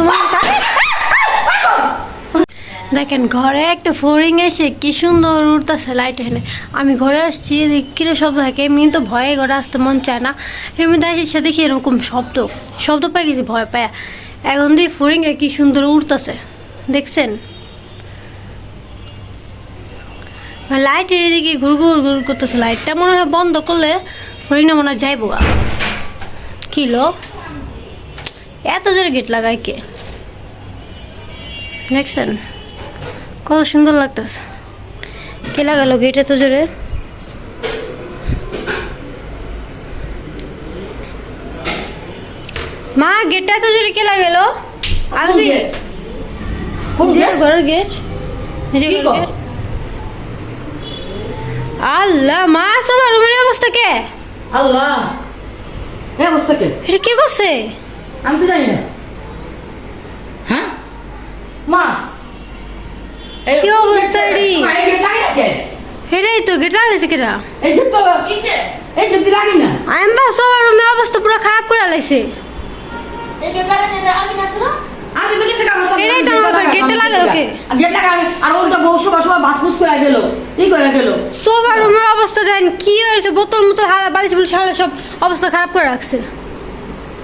তোমার দেখেন, ঘরে একটা ফোরিং এসে কি সুন্দর উড়তেছে লাইট এখানে। আমি ঘরে আসছি দেখি কিরে শব্দ থাকে? এমনি তো ভয়ে ঘরে আসতে মন চায় না। এর মধ্যে এসে দেখি এরকম শব্দ। শব্দ পাই গেছি, ভয় পায়। এখন দিয়ে ফোরিংটা কি সুন্দর উড়তেছে। দেখছেন? লাইটের এদিকে ঘুর ঘুর ঘুর করতেছে। লাইটটা মনে হয় বন্ধ করলে ফোরিংটা মনে হয় যাইবো। কি লো এত জোরে গেট লাগায় কে? দেখছেন কত সুন্দর লাগতেছে। কে লাগালো গেট এত জোরে? মা গেটটা এত জোরে কে লাগালো? আলবি ঘরের গেট আল্লাহ মা সবার রুমের অবস্থা কে? আল্লাহ। এই অবস্থা কে? এটা কে করছে? আমি তো জানি না। হ্যাঁ? মা! কি অবস্থা এই না তো গেট লাগাইছে কেটা এই তো এই গেট দিয়ে লাগে না আমি বা সবার রুমের অবস্থা পুরো খারাপ করে লাইছে। আমি তো তো গেট আর বউ সবার সবার বাসপুস করে গেল। কি করে গেল। সবার রুমের অবস্থা দেন কি হয়েছে বোতল মোতল হালা বালিশ বুলিশ হালা সব অবস্থা খারাপ করে রাখছে।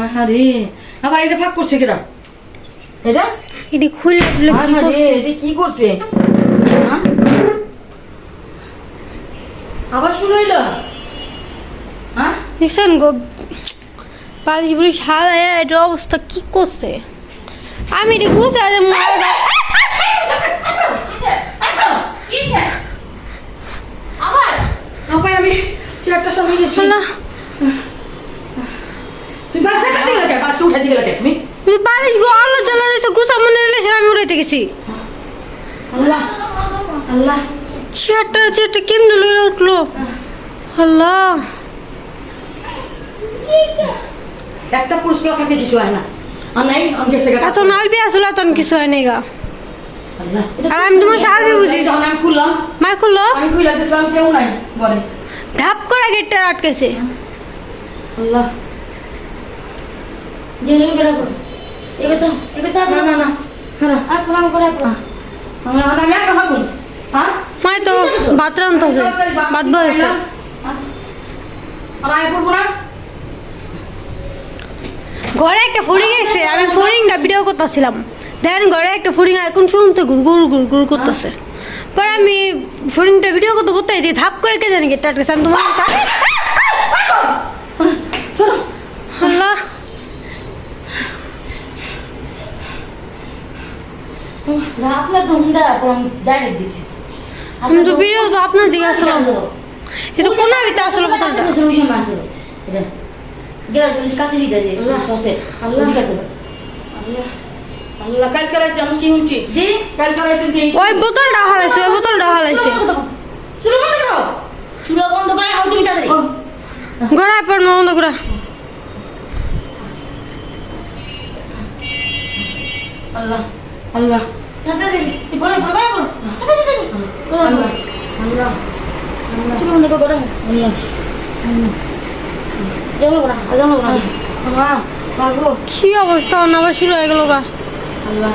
আরে আবার এটা ফাঁক করছে কেটা এটা? এটি খুলে কি করছে? এটা কি করছে? আবার শুরু হইল? হ্যাঁ দেখছেন গো বালিশ বুলিশ হালায় এটা অবস্থা কি করছে? আমি এটি গুছায় যে মার আবার আমি গেছি আল্লাহ তুমি বাসা কাটতে গেলে কে বাসা উঠাইতে গেলে কে তুমি বালিশ গো আলো জ্বালা রয়েছে গুছা মনে রিলেশন আমি উড়াইতে গেছি। আল্লাহ আল্লাহ। চেয়ারটা চেয়ারটা কেমনে লড়ে উঠল? আল্লাহ। একটা পুরুষ থাকে কিছু হয় না। আর নাই আমি গেছে এত নালবি আসলে এত কিছু হয় নাই গা। আর আমি তোমার সাহাবি বুঝি। যখন আমি খুললাম মা খুললো? আমি খুলে দেখলাম কেউ নাই বলে। ধাপ করে গেটটা আটকেছে। আল্লাহ। না না না। হ্যাঁ মাই তো আর করব না? ঘরে একটা ফড়িং আছে। আমি ফড়িংটা ভিডিও করতেছিলাম। দেখেন ঘরে একটা ফড়িং এখন শুনতে গুড় গুড় গুড় গুড় করতেছে। পরে আমি ফড়িংটা ভিডিও করতে করতে যে ধাপ করে কে জানি গেটটা আটকেছে। আমি তোমার চলো আল্লাহ আপনার হুন্ডা আমি ডাইরেক্ট দিছি। আমি তো ভিডিও তো আপনার দিকে আসলাম। তো কোনা ভিতরে আসলো বোতলটা গ্লাসগুলো কাছে দিতে যে সসে। আল্লাহ। ঠিক আল্লাহ। আল্লাহ কালকে রাত জানো কি হচ্ছে দি কালকে রাতে দিয়ে ওই বোতলটা হালাইছে ওই বোতলটা হালাইছে চুলো বন্ধ করো। চুলো বন্ধ করে। হাউ তুমি তাড়াতাড়ি। ও, গড়ায় বন্ধ করে। আল্লাহ। আল্লাহ। কি অবস্থা না আবার শুরু হয়ে গেল গা আল্লাহ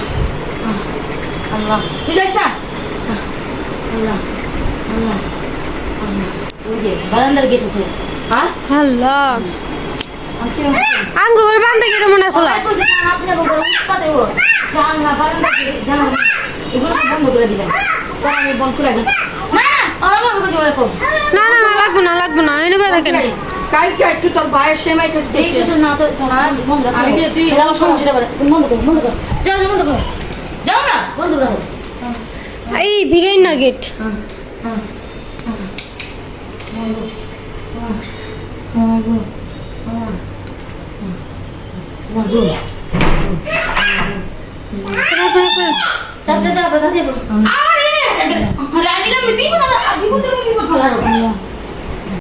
আল্লাহ। যাস না আল্লাহ আল্লাহ বারান্দার গেট উঠে হ্যাঁ আল্লাহ। আমি কিরম আঙ্গু করে মনে খোলা আপনি জানলা বারান্দা জানলা এগুলো বন্ধ করে দিবেন তারা আমি বন্ধ করে দিই না না আমার না না না লাগবে না লাগবে না এনে বে দেখেন কালকে একটু তোর ভাইয়ের সেমাই খেতে এই তো না তো? বন্ধ রাখো আমি গেছি। তাহলে আমার সমস্যা বন্ধ করো বন্ধ করো যাও বন্ধ করো যাও না বন্ধ রাখো এই ভিড়েন না গেট হ্যাঁ হ্যাঁ Tata tata tata. Ah, ini. Hari ini kan meeting mana? Aku pun terus meeting kalau.